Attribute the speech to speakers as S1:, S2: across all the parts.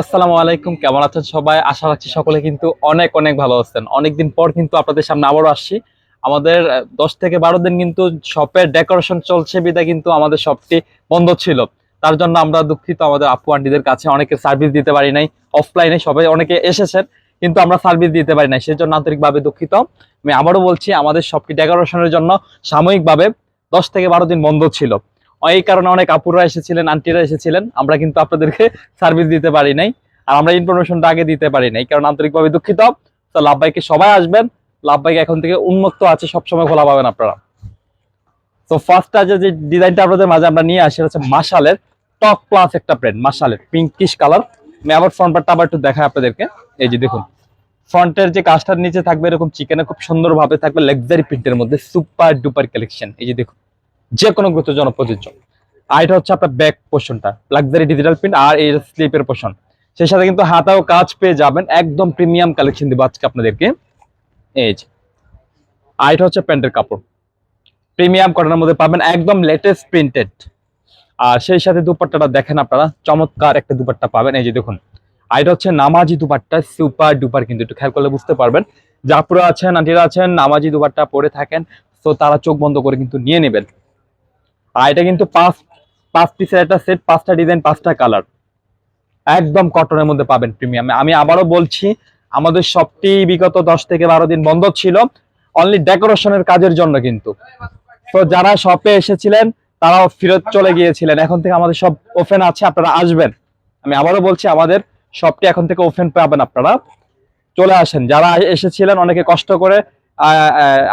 S1: আসসালামু আলাইকুম, কেমন আছেন সবাই? আশা রাখছি সকলে কিন্তু অনেক অনেক ভালো আছেন। অনেকদিন পর কিন্তু আপনাদের সামনে আবারও আসছি। আমাদের দশ থেকে বারো দিন কিন্তু শপের ডেকোরেশন চলছে, বিদায় কিন্তু আমাদের শপটি বন্ধ ছিল। তার জন্য আমরা দুঃখিত, আমাদের আপু আন্টিদের কাছে অনেকে সার্ভিস দিতে পারি নাই। অফলাইনে সবাই অনেকে এসেছেন, কিন্তু আমরা সার্ভিস দিতে পারি নাই। সেজন্য আন্তরিকভাবে দুঃখিত। আমি আবারও বলছি, আমাদের শপটি ডেকোরেশনের জন্য সাময়িকভাবে দশ থেকে বারো দিন বন্ধ ছিল। এই কারণে অনেক আপুরা এসেছিলেন, আন্টিরা এসেছিলেন। আমরা কিন্তু আপনাদেরকে সার্ভিস দিতে পারি নাই আর আমরা ইনফরমেশনটা আগে দিতে পারি নাই, কারণ আন্তরিকভাবে দুঃখিত। তো লাভবাইকে সবাই আসবেন। লাভবাইক এখন থেকে উন্মুক্ত আছে, সবসময় খোলা পাবেন আপনারা। তো ফার্স্ট যে যে ডিজাইনটা আপনাদের মাঝে আমরা নিয়ে আসি হচ্ছে মাশালের টপ ক্লাস একটা প্রিন্ট মাশালের পিঙ্কিশ কালার আমি আবার ফ্রন্ট পার্টটা আবার একটু দেখাই আপনাদেরকে। এই যে দেখুন, ফ্রন্টের যে কাজটার নিচে থাকবে এরকম চিকেনে খুব সুন্দরভাবে থাকবে লাক্সারি প্রিন্টের মধ্যে সুপার ডুপার কালেকশন এই যে দেখুন যে কোনো গুরুত্বজন প্রযোজ্য আর এটা হচ্ছে আপনার ব্যাক পোর্শনটা লাক্সারি ডিজিটাল প্রিন্ট আর এই স্লিপের পোর্শন সেই সাথে কিন্তু হাতাও কাজ পেয়ে যাবেন, একদম প্রিমিয়াম কালেকশন দিব আজকে আপনাদেরকে। এই যে, আর এটা হচ্ছে প্যান্টের কাপড়। প্রিমিয়াম কটনের মধ্যে পাবেন একদম লেটেস্ট প্রিন্টেড আর সেই সাথে দুপাট্টাটা দেখেন আপনারা, চমৎকার একটা দুপাট্টা পাবেন। এই যে দেখুন, আর এটা হচ্ছে নামাজি দুপাট্টা সুপার ডুপার কিন্তু একটু খেয়াল করলে বুঝতে পারবেন। জাপুরা আছেন, আন্টিরা আছেন, নামাজি দুপাট্টা পরে থাকেন, তো তারা চোখ বন্ধ করে কিন্তু নিয়ে নেবেন। আর এটা কিন্তু পাঁচ পাঁচ পিসের একটা সেট পাঁচটা ডিজাইন পাঁচটা কালার একদম কটনের মধ্যে পাবেন প্রিমিয়াম আমি আবারও বলছি, আমাদের শপটি বিগত দশ থেকে বারো দিন বন্ধ ছিল। অনলি ডেকোরেশনের কাজের জন্য কিন্তু। তো যারা শপে এসেছিলেন, তারাও ফেরত চলে গিয়েছিলেন। এখন থেকে আমাদের সব ওপেন আছে, আপনারা আসবেন। আমি আবারও বলছি, আমাদের শপটি এখন থেকে ওপেন পাবেন আপনারা। চলে আসেন। যারা এসেছিলেন, অনেকে কষ্ট করে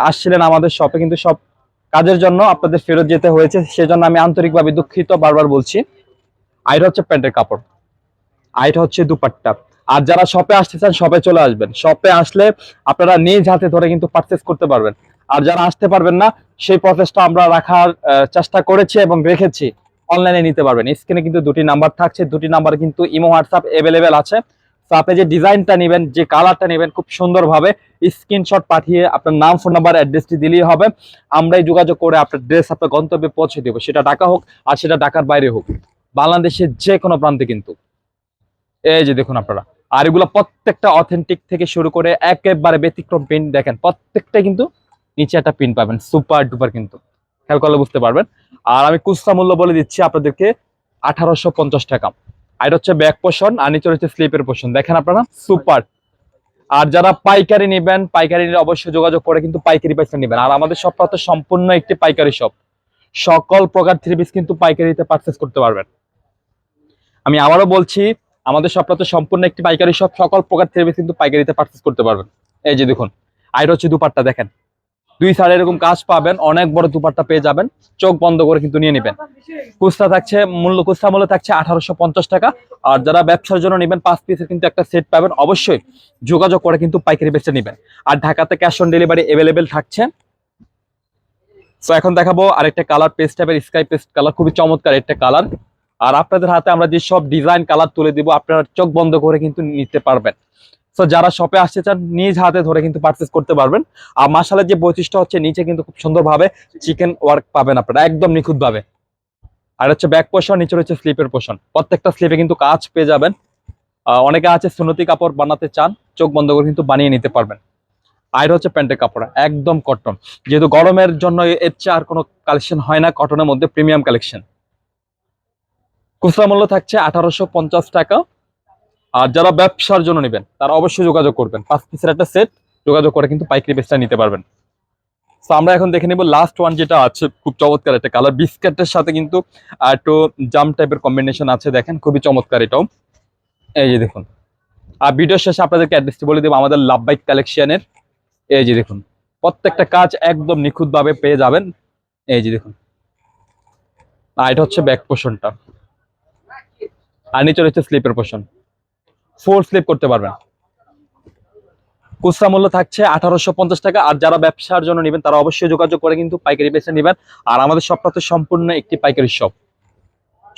S1: আসছিলেন আমাদের শপে কিন্তু সব কাজের জন্য আপনাদের ফেরত যেতে হয়েছে, সেজন্য আমি আন্তরিকভাবে দুঃখিত বারবার বলছি। আইটা হচ্ছে প্যান্টের কাপড়। আইটা হচ্ছে দুপাট্টা। আর যারা শপে আসতে চান শপে চলে আসবেন। শপে আসলে আপনারা নিজ হাতে ধরে কিন্তু পারচেস করতে পারবেন। আর যারা আসতে পারবেন না, সেই প্রসেসটা আমরা রাখার চেষ্টা করেছি এবং রেখেছি। অনলাইনে নিতে পারবেন। স্ক্রিনে কিন্তু দুটি নাম্বার থাকছে। দুটি নাম্বার কিন্তু ইমো হোয়াটসঅ্যাপ অ্যাভেলেবেল আছে। তো আপনি যে ডিজাইনটা নেবেন, যে কালারটা নেবেন, খুব সুন্দরভাবে স্ক্রিনশট পাঠিয়ে আপনার নাম ফোন নাম্বার অ্যাড্রেসটি দিলেই হবে। আমরাই যোগাযোগ করে আপনার ড্রেস আপনার গন্তব্যে পৌঁছে দেবো। সেটা ঢাকা হোক আর সেটা ঢাকার বাইরে হোক। বাংলাদেশের যে কোনো প্রান্তে কিন্তু। এই যে দেখুন আপনারা। আর এগুলো প্রত্যেকটা অথেন্টিক থেকে শুরু করে একেবারে ব্যতিক্রম প্রিন্ট দেখেন, প্রত্যেকটা কিন্তু নিচে একটা প্রিন্ট পাবেন। সুপার ডুপার কিন্তু। খেয়াল করলে বুঝতে পারবেন। আর আমি কুস্তা মূল্য বলে দিচ্ছি আপনাদেরকে আঠারোশো পঞ্চাশ টাকা। আর হচ্ছে ব্যাক পোষণ আর নিচে হচ্ছে স্লিপের পোষণ দেখেন আপনারা সুপার আর যারা পাইকারি নেবেন, পাইকারি নিলে অবশ্যই যোগাযোগ করে কিন্তু পাইকারি পয়সা নেবেন। আর আমাদের সবটা হচ্ছে সম্পূর্ণ একটি পাইকারি শপ সকল প্রকার থ্রি পিস কিন্তু পাইকারিতে পারচেস করতে পারবেন। আমি আবারও বলছি, আমাদের সবটা তো সম্পূর্ণ একটি পাইকারি শপ সকল প্রকার থ্রি পিস কিন্তু পাইকারিতে পারচেস করতে পারবেন। এই যে দেখুন, আর হচ্ছে দুপাট্টা দেখেন। দুই সাইডে এরকম কাজ পাবেন, অনেক বড় দুপাট্টা পেয়ে যাবেন। চোখ বন্ধ করে কিন্তু নিয়ে নেবেন। কুস্তা থাকছে, মূল্য কুস্তা মূল্য থাকছে আঠারোশো পঞ্চাশ টাকা। আর যারা ব্যবসার জন্য নেবেন, পাঁচ পিসের কিন্তু একটা সেট পাবেন। অবশ্যই যোগাযোগ করে কিন্তু পাইকারি বেচে নেবেন। আর ঢাকাতে ক্যাশ অন ডেলিভারি অ্যাভেলেবেল থাকছে। তো এখন দেখাবো আরেকটা কালার পেস্ট টাইপের স্কাই পেস্ট কালার খুবই চমৎকার একটা কালার আর আপনাদের হাতে আমরা যে সব ডিজাইন কালার তুলে দিব, আপনারা চোখ বন্ধ করে কিন্তু নিতে পারবেন। তো যারা শপে আসতে চান, নিজ হাতে ধরে কিন্তু পারচেস করতে পারবেন। আর মাসালের যে বৈশিষ্ট্য হচ্ছে, নিচে কিন্তু খুব সুন্দরভাবে চিকেন ওয়ার্ক পাবেন আপনারা, একদম নিখুঁতভাবে। আর হচ্ছে ব্যাক পোষণ নিচে রয়েছে স্লিপের পোষণ প্রত্যেকটা স্লিপে কিন্তু কাজ পেয়ে যাবেন। অনেকে আছে সুনতি কাপড় বানাতে চান, চোখ বন্ধ করে কিন্তু বানিয়ে নিতে পারবেন। আর হচ্ছে প্যান্টের কাপড়, একদম কটন যেহেতু গরমের জন্য এর চেয়ে আর কোনো কালেকশন হয় না কটনের মধ্যে প্রিমিয়াম কালেকশন খুচরা মূল্য থাকছে আঠারোশো পঞ্চাশ টাকা। আর যারা ব্যবসার জন্য নেবেন, তারা অবশ্যই যোগাযোগ করবেন। পাঁচ পিসের একটা সেট যোগাযোগ করে কিন্তু পাইকারি বেচটা নিতে পারবেন। তো আমরা এখন দেখে নিব লাস্ট ওয়ান যেটা আছে, খুব চমৎকার একটা কালার বিস্কেটের সাথে কিন্তু একটু জাম টাইপের কম্বিনেশন আছে, দেখেন, খুবই চমৎকার এটাও। এই যে দেখুন। আর ভিডিওর শেষে আপনাদেরকে অ্যাড্রেসটি বলে দেবো, আমাদের লাভ বাইক কালেকশনের এই যে দেখুন, প্রত্যেকটা কাজ একদম নিখুঁতভাবে পেয়ে যাবেন। এই যে দেখুন। আর এটা হচ্ছে ব্যাক পোষণটা আর নিচে রয়েছে স্লিপের পোষণ ফোর স্লিপ করতে পারবেন। খুচরা মূল্য থাকছে আঠারোশো পঞ্চাশ টাকা, আর যারা ব্যবসার জন্য নেবেন তারা অবশ্যই যোগাযোগ করে কিন্তু পাইকারি বেছে নেবেন। আর আমাদের শপটা তো সম্পূর্ণ একটি পাইকারি শপ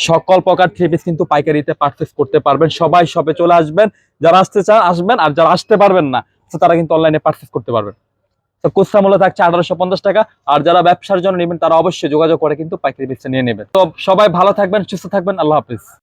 S1: সকল প্রকার থ্রি পিস কিন্তু পাইকারিতে পারচেস করতে পারবেন। সবাই শপে চলে আসবেন, যারা আসতে চান, আসবেন, আর যারা আসতে পারবেন না তারা কিন্তু অনলাইনে পারচেস করতে পারবেন। তো খুচরা মূল্য থাকছে আঠারোশো পঞ্চাশ টাকা, আর যারা ব্যবসার জন্য নেবেন তারা অবশ্যই যোগাযোগ করে কিন্তু পাইকারি বেচে নিয়ে নেবেন। তো সবাই ভালো থাকবেন, সুস্থ থাকবেন, আল্লাহ হাফিজ।